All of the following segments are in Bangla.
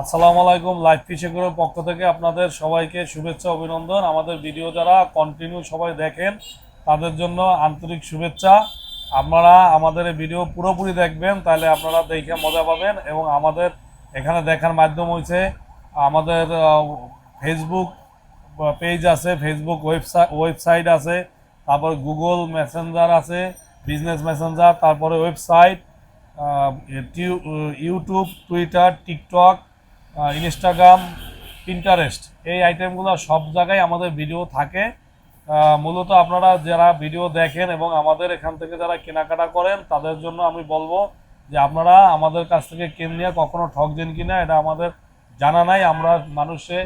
আসসালামু আলাইকুম লাইভ ফিশেগুলোর পক্ষ থেকে আপনাদের সবাইকে শুভেচ্ছা, অভিনন্দন। আমাদের ভিডিও যারা কন্টিনিউ সবাই দেখেন, তাদের জন্য আন্তরিক শুভেচ্ছা। আপনারা আমাদের ভিডিও পুরোপুরি দেখবেন, তাহলে আপনারা দেখে মজা পাবেন এবং আমাদের এখানে দেখার মাধ্যম হয়েছে আমাদের ফেসবুক পেজ আছে ফেসবুক ওয়েবসাইট ওয়েবসাইট আছে, তারপর গুগল মেসেঞ্জার আছে বিজনেস মেসেঞ্জার তারপরে website YouTube Twitter TikTok Instagram Pinterest এই আইটেমগুলো সব জায়গায় আমাদের ভিডিও থাকে। মূলত আপনারা যারা ভিডিও দেখেন এবং আমাদের এখান থেকে যারা কেনাকাটা করেন, তাদের জন্য আমি বলব যে আপনারা আমাদের কাছ থেকে কেন কখনো ঠকছেন কিনা, এটা আমাদের জানা নাই। আমরা মানুষে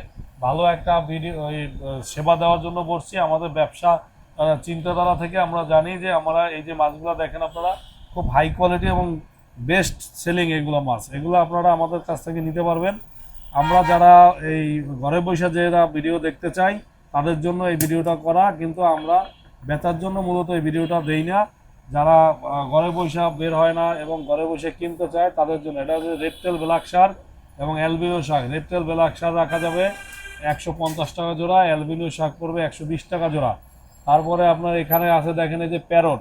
ভালো একটা ভিডিও সেবা দেওয়ার জন্য বসছি। আমাদের ব্যবসা চিন্তাধারা থেকে আমরা জানি যে আমরা এই যে মাছগুলো দেখেন আপনারা, খুব হাই কোয়ালিটি এবং বেস্ট সেলিং এগুলো মাছ। এগুলো আপনারা আমাদের কাছ থেকে নিতে পারবেন। আমরা যারা এই ঘরে বসে যারা ভিডিও দেখতে চাই, তাদের জন্য এই ভিডিওটা করা, কিন্তু আমরা বেচার জন্য মূলত এই ভিডিওটা দেই না। যারা ঘরে বসে বের হয় না এবং ঘরে বসে কিনতে চায়, তাদের জন্য এটা হচ্ছে রেপটেল ব্ল্যাক শার্ক এবং albino shark red tail black শাক রাখা যাবে একশো পঞ্চাশ টাকা জোড়া অ্যালবিনো শাক পড়বে একশো বিশ টাকা জোড়া। তারপরে আপনার এখানে আছে দেখেন এই যে প্যারট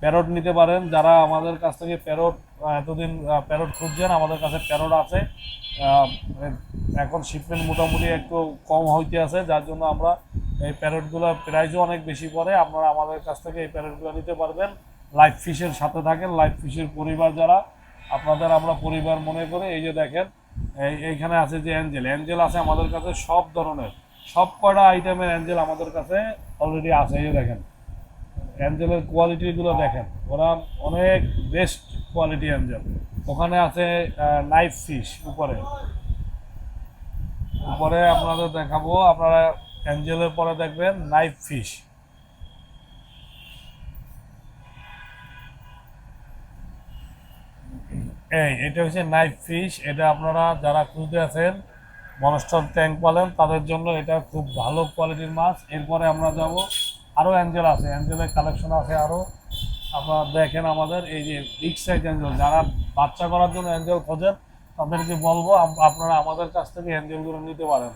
প্যারট নিতে পারেন। যারা আমাদের কাছ থেকে প্যারট এতদিন প্যারট খুঁজছেন, আমাদের কাছে প্যারট আছে। এখন শিপমেন্ট মোটামুটি একটু কম হইতে আছে, যার জন্য আমরা এই প্যারটগুলো প্রাইজও অনেক বেশি পড়ে। আপনারা আমাদের কাছ থেকে এই প্যারটগুলো নিতে পারবেন। লাইফ ফিশের সাথে থাকেন। লাইফ ফিশের পরিবার যারা, আপনাদের আমরা পরিবার মনে করে। এই যে দেখেন, এই, এইখানে আছে যে অ্যাঞ্জেল। অ্যাঞ্জেল আছে আমাদের কাছে সব ধরনের। সব কয়টা আইটেমের অ্যাঞ্জেল আমাদের কাছে অলরেডি আছে। এই যে দেখেন অ্যাঞ্জেলের কোয়ালিটিগুলো দেখেন। ওরা অনেক বেস্ট কোয়ালিটি অ্যাঞ্জেল। ওখানে আছে নাইফ ফিশ উপরে। উপরে আপনাদের দেখাবো, আপনারা অ্যাঞ্জেলের পরে দেখবেন নাইফ ফিশ এই, এটা হচ্ছে নাইফ ফিশ এটা আপনারা যারা খুঁজতে আছেন, মনস্টার ট্যাঙ্ক পালেন তাদের জন্য এটা খুব ভালো কোয়ালিটির মাছ। এরপরে আমরা যাব আরও অ্যাঞ্জেল আছে অ্যাঞ্জেলের কালেকশন আছে আরও আপনারা দেখেন আমাদের, এই যে বিগ সাইজ অ্যাঞ্জেল যারা বাচ্চা করার জন্য অ্যাঞ্জেল খোঁজেন, তাদেরকে বলব আপনারা আমাদের কাছ থেকে অ্যাঞ্জেলগুলো নিতে পারেন।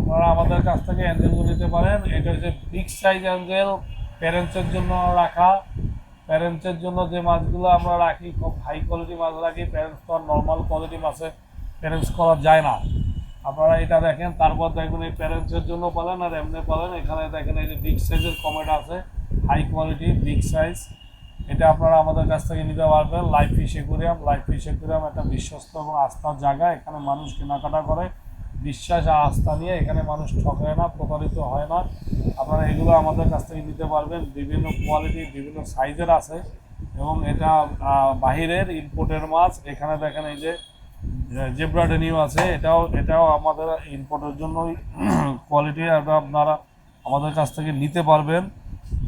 আপনারা আমাদের কাছ থেকে অ্যাঞ্জেলগুলো নিতে পারেন। এটা হচ্ছে বিগ সাইজ অ্যাঞ্জেল প্যারেন্টসের জন্য রাখা। প্যারেন্টসের জন্য যে মাছগুলো আমরা রাখি, খুব হাই কোয়ালিটি মাছ রাখি প্যারেন্টস তো নর্মাল কোয়ালিটি মাছে প্যারেন্টস করা যায় না। আপনারা এটা দেখেন, তারপর দেখবেন এই প্যারেন্টসের জন্য পালেন আর এমনি পালেন। এখানে দেখেন এই যে বিগ সাইজের কমেট আছে হাই কোয়ালিটি বিগ সাইজ এটা আপনারা আমাদের কাছ থেকে নিতে পারবেন। Life fish aquarium life fish aquarium একটা বিশ্বস্ত এবং আস্থার জায়গা। এখানে মানুষ কেনাকাটা করে। বিশ্বাস আর আস্থা নিয়ে এখানে মানুষ ঠকায় না, প্রতারিত হয় না। আপনারা এগুলো আমাদের কাছ থেকে নিতে পারবেন। বিভিন্ন কোয়ালিটি বিভিন্ন সাইজের আছে। এবং এটা বাহিরের ইম্পোর্টের মাছ। এখানে দেখেন এই যে জেব্রাডেনিও আছে। এটাও এটাও আমাদের ইম্পোর্টের জন্যই কোয়ালিটি এটা আপনারা আমাদের কাছ থেকে নিতে পারবেন।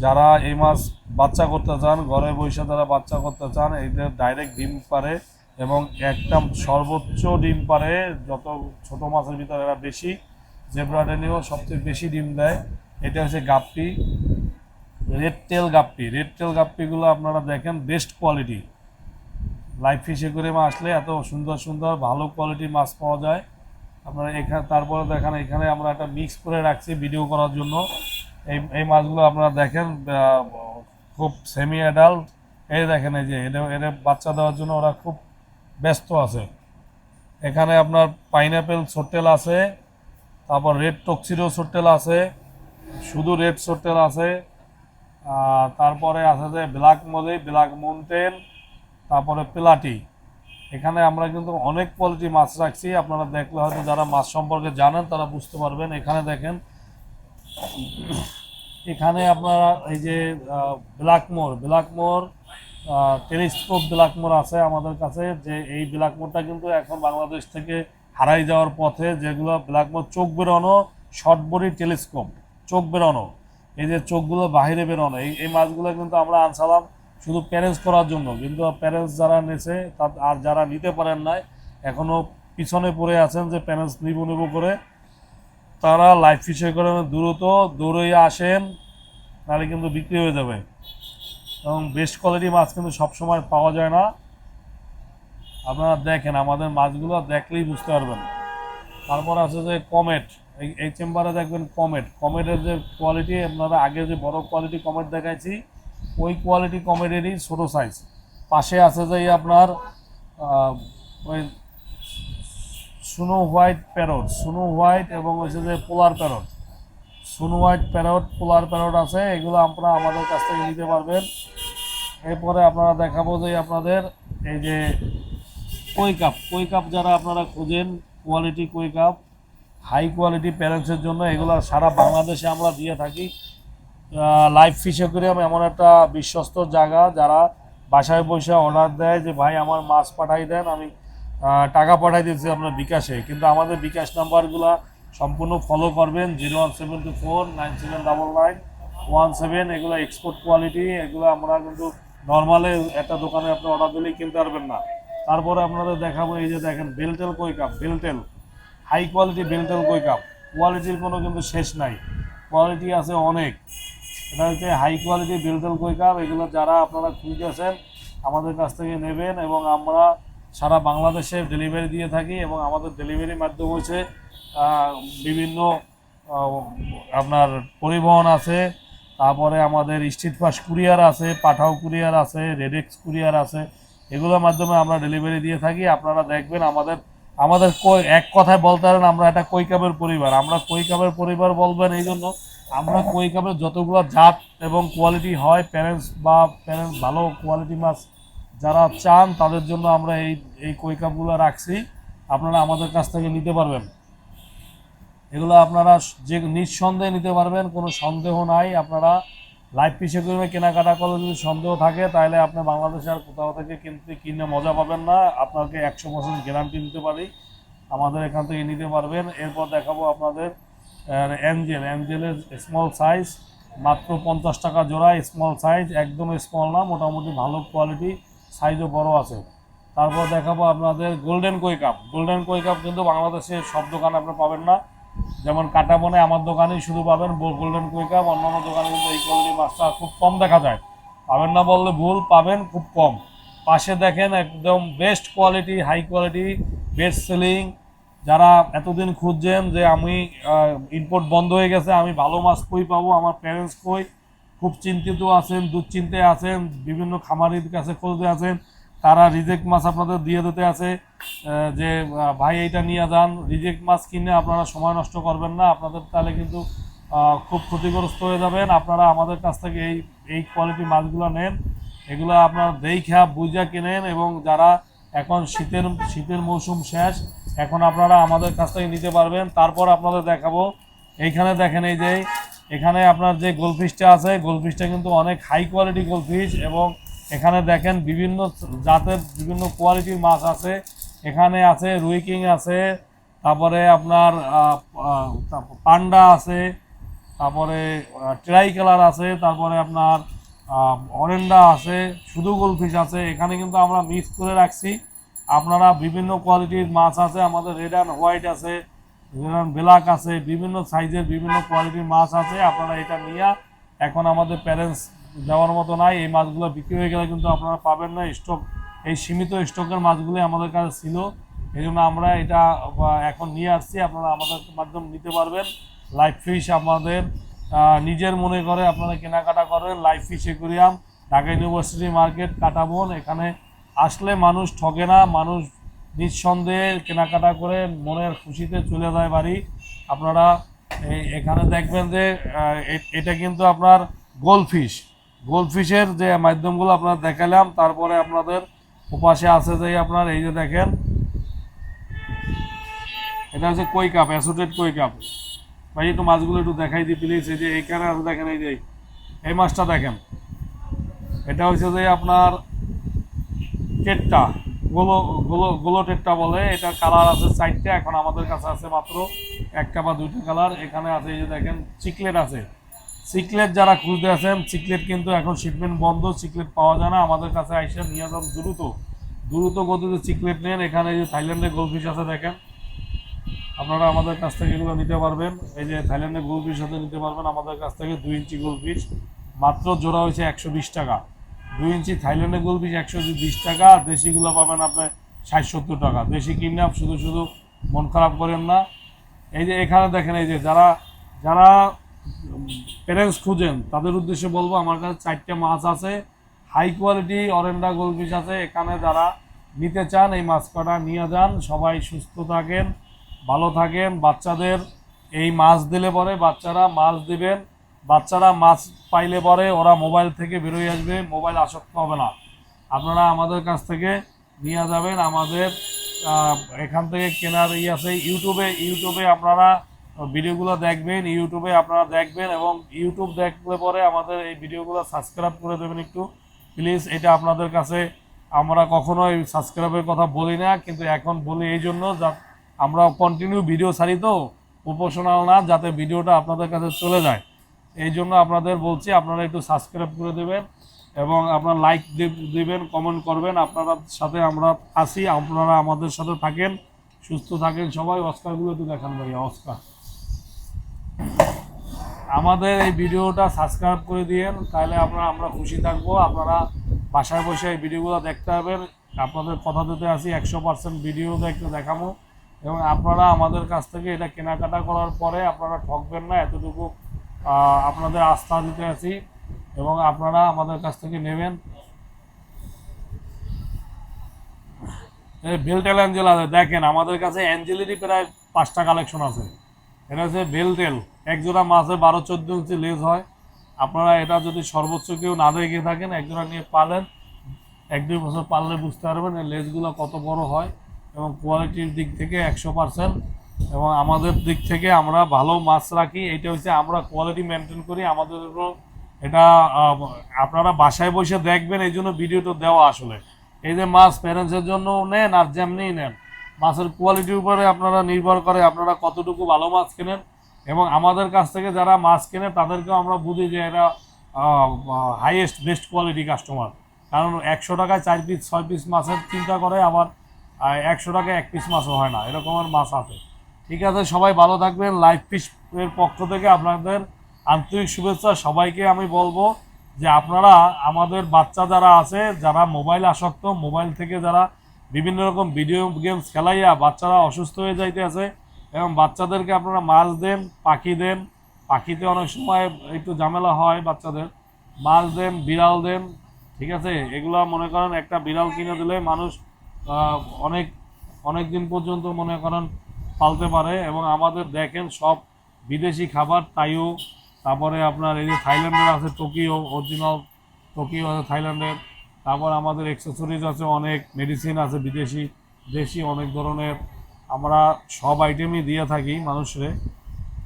যারা এই মাছ বাচ্চা করতে চান, ঘরে বসে তারা বাচ্চা করতে চান, এদের ডাইরেক্ট ডিম পারে। এবং একটা সর্বোচ্চ ডিম পারে, যত ছোট মাছের ভিতরে এরা বেশি জেব্রাডেনিও সবচেয়ে বেশি ডিম দেয়। এটা হচ্ছে guppy, red tail guppy. Red tail গাপ্পিগুলো আপনারা দেখেন, বেস্ট কোয়ালিটি। লাইফ ফিশে করে মাছ আসলে এত সুন্দর সুন্দর, ভালো কোয়ালিটির মাছ পাওয়া যায়। আপনারা এখানে তারপরে দেখেন, এখানে আমরা একটা মিক্স করে রাখছি ভিডিও করার জন্য। এই এই মাছগুলো আপনারা দেখেন খুব সেমি অ্যাডাল্ট এই দেখেন, এই যে এটা এটা বাচ্চা দেওয়ার জন্য ওরা খুব ব্যস্ত আছে। এখানে আপনার পাইনাপেল সোটেল আছে, তারপর রেড টক্সিরো সোটেল আছে, শুধু রেড সোটেল আছে তারপরে আছে যে ব্ল্যাক মলি ব্ল্যাক মাউন্টেন তারপরে প্লাটি এখানে আমরা কিন্তু অনেক কোয়ালিটি মাছ রাখছি, আপনারা দেখলে হয়তো যারা মাছ সম্পর্কে জানেন তারা বুঝতে পারবেন। এখানে দেখেন, এখানে আপনারা এই যে ব্ল্যাকমোর ব্ল্যাকমোর টেলিস্কোপ ব্ল্যাকমোর আছে আমাদের কাছে, যে এই ব্ল্যাকমোরটা কিন্তু এখন বাংলাদেশ থেকে হারাই যাওয়ার পথে যেগুলো ব্ল্যাকমোর চোখ বেরোনো শর্ট বডি টেলিস্কোপ, চোখ বেরোনো, এই যে চোখগুলো বাইরে বেরোনো, এই এই মাছগুলো কিন্তু আমরা আনসালাম শুধু প্যারেন্টস করার জন্য, কিন্তু প্যারেন্টস যারা নেছে তার আর যারা নিতে পারেন নাই এখনও পিছনে পড়ে আছেন যে প্যারেন্টস নিব নিব করে, তারা লাইফ ফিশে করে দ্রুত দৌড়ে আসেন, নাহলে কিন্তু বিক্রি হয়ে যাবে। এবং বেস্ট কোয়ালিটি মাছ কিন্তু সবসময় পাওয়া যায় না। আপনারা দেখেন, আমাদের মাছগুলো দেখলেই বুঝতে পারবেন। তারপর আছে যে কমেট এই চেম্বারে দেখবেন কমেট কমেটের যে কোয়ালিটি আপনারা আগে যে বড় কোয়ালিটি কমেট দেখাইছি, ওই কোয়ালিটি কমেটেরই ছোটো সাইজ পাশে আছে যে আপনার ওই snow white parrot snow white এবং হচ্ছে যে polar parrot snow white parrot polar parrot আছে, এগুলো আপনারা আমাদের কাছ থেকে নিতে পারবেন। এরপরে আপনারা দেখাবো যে আপনাদের এই যে কই কাপ কই কাপ যারা আপনারা খুঁজেন কোয়ালিটি কই কাপ হাই কোয়ালিটি প্যারেন্টসের জন্য এগুলো সারা বাংলাদেশে আমরা দিয়ে থাকি। লাইভ ফিশ অ্যাকুরিয়াম এমন একটা বিশ্বস্ত জায়গা যারা বাসায় বসে অর্ডার দেয় যে, ভাই, আমার মাছ পাঠাই দেন, আমি টাকা পাঠাই দিচ্ছি আপনার বিকাশে। কিন্তু আমাদের বিকাশ নাম্বারগুলো সম্পূর্ণ ফলো করবেন zero one seven two four nine seven double nine one seven এগুলো এক্সপোর্ট কোয়ালিটি এগুলো আমরা কিন্তু নর্মালে একটা দোকানে আপনি অর্ডার দিলেই কিনতে পারবেন না। তারপরে আপনাদের দেখাবো, এই যে দেখেন veiltail koi carp veiltail high quality veiltail koi carp কোয়ালিটির কোনো কিন্তু শেষ নাই। কোয়ালিটি আছে অনেক। এটা হচ্ছে high quality veiltail koi cup এগুলো যারা আপনারা খুঁজেছেন আমাদের কাছ থেকে নেবেন এবং আমরা সারা বাংলাদেশে ডেলিভারি দিয়ে থাকি এবং আমাদের ডেলিভারির মাধ্যম হচ্ছে বিভিন্ন আপনার পরিবহন আছে তারপরে আমাদের স্ট্রিট ফাস্ট কুরিয়ার আছে পাঠাও কুরিয়ার আছে রেডেক্স কুরিয়ার আছে, এগুলোর মাধ্যমে আমরা ডেলিভারি দিয়ে থাকি। আপনারা দেখবেন আমাদের আমাদের এক কথায় বলতে পারেন, আমরা একটা কৈকাবের পরিবার। আমরা কৈকাবের পরিবার বলবেন এই জন্য, আমরা কৈকাবের যতগুলো জাত এবং কোয়ালিটি হয় প্যারেন্টস বা প্যারেন্টস ভালো কোয়ালিটি মাছ যারা চান, তাদের জন্য আমরা এই এই কৈকাপগুলো রাখছি। আপনারা আমাদের কাছ থেকে নিতে পারবেন। এগুলো আপনারা যে নিঃসন্দেহে নিতে পারবেন, কোনো সন্দেহ নাই। আপনারা লাইফ পিসে করে কেনাকাটা করলে যদি সন্দেহ থাকে, তাহলে আপনি বাংলাদেশে আর কোথাও থেকে কিনতে কিনে মজা পাবেন না। আপনাকে একশো পার্সেন্ট গ্যারান্টি দিতে পারি। আমাদের এখান থেকে নিতে পারবেন। এরপর দেখাবো আপনাদের অ্যাঞ্জেল অ্যাঞ্জেলের স্মল সাইজ মাত্র পঞ্চাশ টাকা জোড়া স্মল সাইজ একদম স্মল না, মোটামুটি ভালো কোয়ালিটি সাইজও বড় আছে। তারপর দেখাবো আপনাদের গোল্ডেন কই গোল্ডেন কই কাপ কিন্তু বাংলাদেশে সব দোকানে আপনি পাবেন না। যেমন কাটাবনে আমার দোকানেই শুধু পাবেন গোল্ডেন কই কাপ অন্যান্য দোকানে কিন্তু এই কোয়ালিটি মাছটা খুব কম দেখা যায়। পাবেন না বললে ভুল, পাবেন খুব কম। পাশে দেখেন একদম best quality high quality best selling যারা এতদিন খুঁজছেন যে আমি ইম্পোর্ট বন্ধ হয়ে গেছে, আমি ভালো মাছ কই পাবো, আমার প্যারেন্টস কই? খুব চিন্তিত আছেন, দুশ্চিন্তায় আছেন, বিভিন্ন খামারির কাছে খুঁজতে আছেন। তারা রিজেক্ট মাছ আপনাদের দিয়ে দিতে আছে যে ভাই এইটা নিয়ে যান রিজেক্ট মাছ কিনে আপনারা সময় নষ্ট করবেন না, আপনাদের তাহলে কিন্তু খুব ক্ষতিগ্রস্ত হয়ে যাবেন। আপনারা আমাদের কাছ থেকে এই এই কোয়ালিটি মাছগুলো নেন, এগুলো আপনারা দেখা বুঝা কেনেন এবং যারা এখন শীতের শীতের মৌসুম শেষ, এখন আপনারা আমাদের কাছ থেকে নিতে পারবেন। তারপর আপনাদের দেখাবো। এইখানে দেখেন এই যে, এখানে আপনার যে গোলফিশটা আছে গোলফিশটা কিন্তু অনেক হাই কোয়ালিটি গোলফিশ এবং এখানে দেখেন বিভিন্ন জাতের বিভিন্ন কোয়ালিটির মাছ আছে। এখানে আছে রুই কিং আছে, তারপরে আপনার পান্ডা আছে, তারপরে ট্রাই কালার আছে, তারপরে আপনার অরেন্ডা আছে, শুধু গোলফিশ আছে। এখানে কিন্তু আমরা মিক্স করে রাখছি। আপনারা বিভিন্ন কোয়ালিটির মাছ আছে, আমাদের রেড অ্যান্ড হোয়াইট আছে রেড অ্যান্ড ব্ল্যাক আছে, বিভিন্ন সাইজের বিভিন্ন কোয়ালিটির মাছ আছে, আপনারা এটা নিয়ে এখন আমাদের প্যারেন্টস দেওয়ার মতো নাই। এই মাছগুলো বিক্রি হয়ে গেলে কিন্তু আপনারা পাবেন না। স্টক, এই সীমিত স্টকের মাছগুলি আমাদের কাছে ছিল। এই জন্য আমরা এটা এখন নিয়ে আসছি। আপনারা আমাদের মাধ্যমে নিতে পারবেন। লাইভ ফিশ আমাদের নিজের মনে করে আপনারা কেনাকাটা করবেন live fish aquarium Dhaka University market Kataban. এখানে আসলে মানুষ ঠকে না। মানুষ নিঃসন্দেহে কেনাকাটা করে মনের খুশিতে চলে যায় বাড়ি। আপনারা এখানে দেখবেন যে এটা কিন্তু আপনার গোলফিশ। গোলফিশের যে মাধ্যমগুলো আপনার দেখালাম, তারপরে আপনাদের ওপাশে আছে যে আপনার এই যে দেখেন, এটা হচ্ছে কই কাপ অ্যাসোটেড কই কাপ। ভাই, একটু মাছগুলো একটু দেখাই দিই প্লিজ এই যে এইখানে আছে, দেখেন এই যে এই মাছটা দেখেন। এটা হচ্ছে যে আপনার টেট্টা, গোলো গোলো গোলো টেট্টা বলে। এটা কালার আছে চারটা, এখন আমাদের কাছে আছে মাত্র একটা বা দুইটা কালার। এখানে আছে এই যে দেখেন, চিকলেট আছে। চিকলেট যারা খুঁজতে আছেন চিকলেট কিন্তু এখন শিপমেন্ট বন্ধ চিকলেট পাওয়া যায় না। আমাদের কাছে আইসে নিয়ে যান দ্রুত। দ্রুত গতিতে চিকলেট নেন। এখানে যে থাইল্যান্ডের গোলফিশ আছে দেখেন। আপনারা আমাদের কাছ থেকে এগুলো নিতে পারবেন। এই যে থাইল্যান্ডের গোলফিশ সাথে নিতে পারবেন। আমাদের কাছ থেকে দুই ইঞ্চি গোলফিশ মাত্র জোড়া হয়েছে একশো বিশ টাকা। দুই ইঞ্চি থাইল্যান্ডের গোল পিস একশো বিশ টাকা। দেশিগুলো পাবেন আপনার ষাট সত্তর টাকা। দেশি কিনে শুধু শুধু মন খারাপ করেন না। এই যে এখানে দেখেন, এই যে যারা যারা প্যারেন্টস খুঁজেন। তাদের উদ্দেশ্যে বলব, আমার কাছে চারটে মাছ আছে। হাই কোয়ালিটি অরেন্ডা গোলফিশ আছে। এখানে যারা নিতে চান, এই মাছ কটা নিয়ে যান। সবাই সুস্থ থাকেন, ভালো থাকেন। বাচ্চাদের এই মাছ দিলে পরে বাচ্চারা মাছ দিবেন। বাচ্চারা মাছ পাইলে পরে ওরা মোবাইল থেকে বেরোয় আসবে। মোবাইল আসক্ত হবে না। আপনারা আমাদের কাছ থেকে নিয়ে যাবেন। আমাদের এখান থেকে কেনার ই আছে। ইউটিউবে ইউটিউবে আপনারা ভিডিওগুলো দেখবেন, ইউটিউবে আপনারা দেখবেন এবং ইউটিউব দেখলে পরে আমাদের এই ভিডিওগুলো সাবস্ক্রাইব করে দেবেন একটু। প্লিজ, এটা আপনাদের কাছে আমরা কখনোই সাবস্ক্রাইবের কথা বলি না, কিন্তু এখন বলি এই জন্য যা আমরা কন্টিনিউ ভিডিও ছাড়ি তো প্রফেশনাল না, যাতে ভিডিওটা আপনাদের কাছে চলে যায়। এই জন্য আপনাদের বলছি, আপনারা একটু সাবস্ক্রাইব করে দেবেন এবং আপনার লাইক দিবেন কমেন্ট করবেন। আপনারা সাথে আমরা আসি আপনারা আমাদের সাথে থাকেন, সুস্থ থাকেন সবাই। অস্কারগুলো একটু দেখান ভাইয়া, অস্কার। আমাদের এই ভিডিওটা সাবস্ক্রাইব করে দিয়েন, তাহলে আপনারা, আমরা খুশি থাকব। আপনারা বাসায় বসে এই ভিডিওগুলো দেখতে পাবেন আপনাদের কথা দিতে আসি, একশো পার্সেন্ট ভিডিও দেখতে দেখাবো। এবং আপনারা আমাদের কাছ থেকে এটা কেনাকাটা করার পরে আপনারা ঠকবেন না, এতটুকু আপনাদের আস্থা দিতে আছি এবং আপনারা আমাদের কাছ থেকে নেবেন। এই বেলটেল অ্যাঞ্জেল আছে, দেখেন, আমাদের কাছে অ্যাঞ্জেলেরই প্রায় পাঁচটা কালেকশন আছে। এটা হচ্ছে বেলটেল এক জোড়া মাছে বারো চোদ্দ ইঞ্চি লেজ হয়। আপনারা এটা যদি সর্বোচ্চ কেউ না দেখে থাকেন, এক জোড়া নিয়ে পালেন, এক দুই বছর পাললে বুঝতে পারবেন এই লেজগুলো কত বড় হয় এবং কোয়ালিটির দিক থেকে একশো পার্সেন্ট। এবং আমাদের দিক থেকে আমরা ভালো মাছ রাখি এটা হচ্ছে আমরা কোয়ালিটি মেনটেন করি, আমাদের এটা আপনারা বাসায় বসে দেখবেন, এই জন্য ভিডিওটা দেওয়া আসলে। এই যে মাছ প্যারেন্টসের জন্য নেন আর যেমনি নেন। মাছের কোয়ালিটির উপরে আপনারা নির্ভর করে আপনারা কতটুকু ভালো মাছ কেনেন এবং আমাদের কাছ থেকে যারা মাছ কেনে তাদেরকেও আমরা বুঝি যে এরা হাইয়েস্ট বেস্ট কোয়ালিটি কাস্টমার কারণ একশো টাকায় চার পিস ছয় পিস মাছের চিন্তা করে আবার একশো টাকায় এক পিস মাছও হয় না। এরকমের মাছ আছে। ঠিক আছে, সবাই ভালো থাকবেন। লাইফ এর পক্ষ থেকে আপনাদের আন্তরিক শুভেচ্ছা। সবাইকে আমি বলব যে আপনারা, আমাদের বাচ্চা যারা আছে, যারা মোবাইল আসক্ত মোবাইল থেকে যারা বিভিন্ন রকম ভিডিও গেমস খেলাইয়া বাচ্চারা অসুস্থ হয়ে যাইতে আছে এবং বাচ্চাদেরকে আপনারা মাছ দেন, পাখি দেন। পাখিতে অনেক সময় একটু ঝামেলা হয় বাচ্চাদের। মাছ দেন, বিড়াল দেন, ঠিক আছে? এগুলা মনে করেন একটা বিড়াল কিনে দিলে মানুষ অনেক অনেক দিন পর্যন্ত মনে করেন পালতে পারে এবং আমাদের দেখেন সব বিদেশি খাবার, তাইও। তারপরে আপনার এই যে থাইল্যান্ডের আছে, টোকিও অরিজিনাল টোকিও আছে থাইল্যান্ডের। তারপর আমাদের এক্সেসরিজ আছে, অনেক মেডিসিন আছে, বিদেশি, দেশি, অনেক ধরনের। আমরা সব আইটেমই দিয়ে থাকি মানুষরে।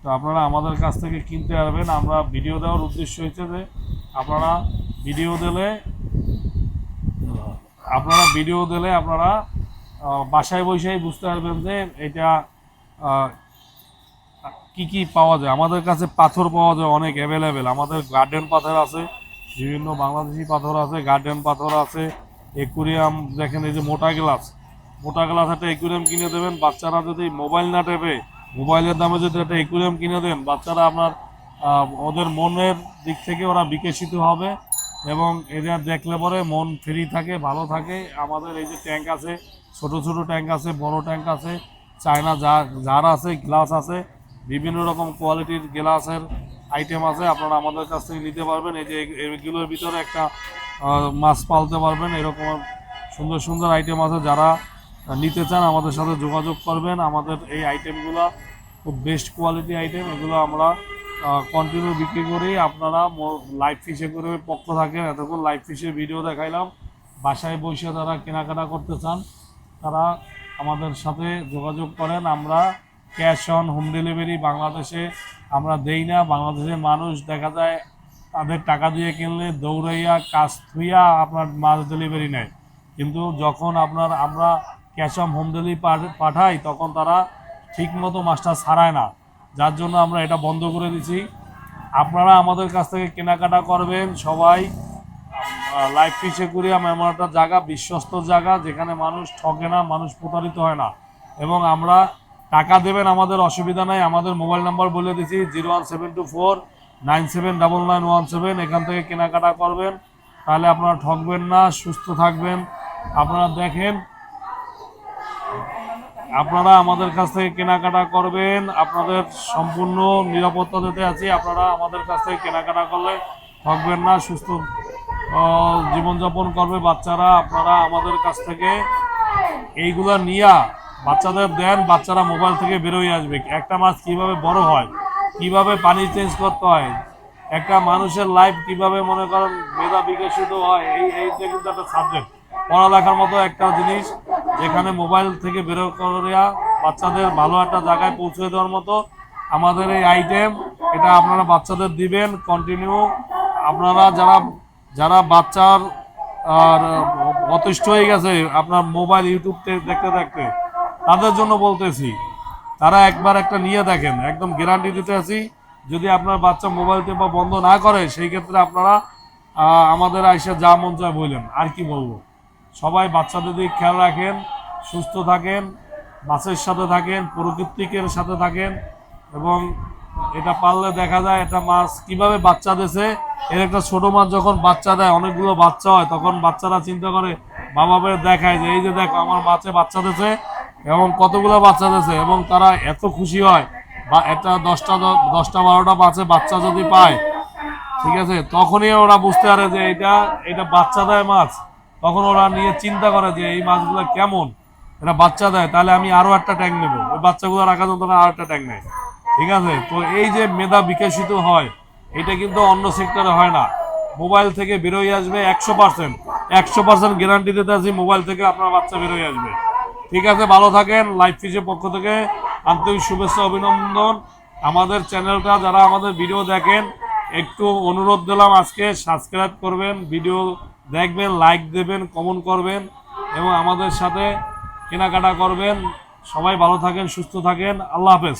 তো আপনারা আমাদের কাছ থেকে কিনতে পারবেন। আমরা ভিডিও দেওয়ার উদ্দেশ্য হচ্ছে যে, আপনারা ভিডিও দিলে, আপনারা ভিডিও দিলে আপনারা বাসায় বসেই বুঝতে পারবেন যে এটা কি কি পাওয়া যায়। আমাদের কাছে পাথর পাওয়া যায় অনেক অ্যাভেলেবেল আমাদের গার্ডেন পাথর আছে। বিভিন্ন বাংলাদেশি পাথর আছে, গার্ডেন পাথর আছে একুরিয়াম দেখেন এই যে মোটা গ্লাস মোটা গ্লাস একটা একুরিয়াম কিনে দেবেন, বাচ্চারা যদি মোবাইল না টেপে মোবাইলের দামে যদি একটা একুরিয়াম কিনে দেন, বাচ্চারা আপনার ওদের মনের দিক থেকে ওরা বিকশিত হবে এবং এরা দেখলে পরে মন ফ্রি থাকে, ভালো থাকে। আমাদের এই যে ট্যাঙ্ক আছে, ছোট ছোট ট্যাঙ্ক আছে, বড় ট্যাঙ্ক আছে, চায়না জার জার আছে গ্লাস আছে, বিভিন্ন রকম কোয়ালিটির গ্লাসের আইটেম আছে, আপনারা আমাদের কাছ থেকে নিতে পারবেন। এই যে এগুলোর ভিতরে একটা মাছ পালতে পারবেন, এরকম সুন্দর সুন্দর আইটেম আছে। যারা নিতে চান, আমাদের সাথে যোগাযোগ করবেন। আমাদের এই আইটেমগুলো খুব বেস্ট কোয়ালিটি আইটেম এগুলো আমরা কন্টিনিউ বিক্রি করি। আপনারা লাইভ ফিশে করে পক্ষ থাকেন। এতক্ষণ লাইভ ফিশের ভিডিও দেখাইলাম। বাসায় বসে তারা কেনাকাটা করতে চান, তারা আমাদের সাথে যোগাযোগ করেন। আমরা ক্যাশ অন হোম ডেলিভারি বাংলাদেশে আমরা দেই না, বাংলাদেশের মানুষ দেখা যায় তাদের টাকা দিয়ে কিনলে দৌড়াইয়া, কাজ থুইয়া আপনার মাছ ডেলিভারি নেয়। কিন্তু যখন আপনার, আমরা ক্যাশ অন হোম ডেলিভারি পাঠাই, তখন তারা ঠিক মতো মাছটা ছাড়ায় না। যার জন্য আমরা এটা বন্ধ করে দিছি। আপনারা আমাদের কাছ থেকে কেনাকাটা করবেন, সবাই লাইফ ফিশে কুরিয়াম এমন একটা জায়গা বিশ্বস্ত জায়গা যেখানে মানুষ ঠকে না, মানুষ প্রতারিত হয় না। এবং আমরা টাকা দেবেন, আমাদের অসুবিধা নাই। আমাদের মোবাইল নাম্বার বলে দিচ্ছি zero one seven two four nine seven double nine one seven. এখান থেকে কেনাকাটা করবেন। তাহলে আপনারা ঠকবেন না, সুস্থ থাকবেন। আপনারা দেখেন, আপনারা আমাদের কাছ থেকে কেনাকাটা করবেন। আপনাদের সম্পূর্ণ নিরাপত্তা দিতে আছি। আপনারা আমাদের কাছ থেকে কেনাকাটা করলে ঠকবেন না, সুস্থ জীবনযাপন করবে বাচ্চারা। আপনারা আমাদের কাছ থেকে এইগুলা নিয়া বাচ্চাদের দেন, বাচ্চারা মোবাইল থেকে বেরোয় আসবে। একটা মাছ কীভাবে বড় হয়, কীভাবে পানি চেঞ্জ করতে হয়, একটা মানুষের লাইফ কীভাবে মনে করেন মেধা বিকশিত হয়, এই এইটা কিন্তু একটা সাবজেক্ট পড়ালেখার মতো একটা জিনিস, যেখানে মোবাইল থেকে বেরো করিয়া বাচ্চাদের ভালো একটা জায়গায় পৌঁছে দেওয়ার মতো আমাদের এই আইটেম এটা আপনারা বাচ্চাদের দিবেন কন্টিনিউ আপনারা যারা যারা বাচ্চার, আর, অতিষ্ঠ হয়ে গেছে, আপনার মোবাইল ইউটিউব দেখতে দেখতে তাদের জন্য বলতেছি, তারা একবার একটা নিয়ে দেখেন, একদম গ্যারান্টি দিতে আছি, যদি আপনার বাচ্চা মোবাইল টেপা বন্ধ না করে, সেই ক্ষেত্রে আপনারা আমাদের আইসে যা মন চায় বললেন আর কি বলব? সবাই বাচ্চাদের দিকে খেয়াল রাখেন, সুস্থ থাকেন মাছের সাথে থাকেন, প্রকৃতিকের সাথে থাকেন, এবং এটা পারলে দেখা যায় এটা মাছ কীভাবে বাচ্চা দেশে এর একটা ছোট মাছ যখন বাচ্চা দেয়, অনেকগুলো বাচ্চা হয়, তখন বাচ্চারা চিন্তা করে মা বাবার দেখায় যে, এই যে দেখো, আমার মাছে বাচ্চা দেছে। এবং কতগুলো বাচ্চা দেছে এবং তারা এত খুশি হয়, বা একটা দশটা দশটা বারোটা মাছে বাচ্চা যদি পায়, ঠিক আছে, তখনই ওরা বুঝতে পারে যে এটা এটা বাচ্চা দেয় মাছ। তখন ওরা নিয়ে চিন্তা করে যে এই মাছগুলো কেমন? এটা বাচ্চা দেয়, তাহলে আমি আরও একটা ট্যাঙ্ক নেব। ওই বাচ্চাগুলো রাখার জন্য আরও একটা ট্যাঙ্ক নেয়। ঠিক আছে, তো এই যে মেধা বিকশিত হয়, এটা কিন্তু অন্য সেক্টরে হয় না। মোবাইল থেকে বেরোয় আসবে একশো পার্সেন্ট একশো পার্সেন্ট গ্যারান্টি দিতে আছি মোবাইল থেকে আপনার বাচ্চা বেরোয় আসবে। ঠিক আছে, ভালো থাকেন লাইফ ফিজের পক্ষ থেকে আন্তরিক শুভেচ্ছা, অভিনন্দন। আমাদের চ্যানেলটা যারা আমাদের ভিডিও দেখেন, একটু অনুরোধ দিলাম আজকে সাবস্ক্রাইব করবেন, ভিডিও দেখবেন লাইক দেবেন কমেন্ট করবেন, এবং আমাদের সাথে কেনাকাটা করবেন। সবাই ভালো থাকেন, সুস্থ থাকেন, আল্লাহ হাফেজ।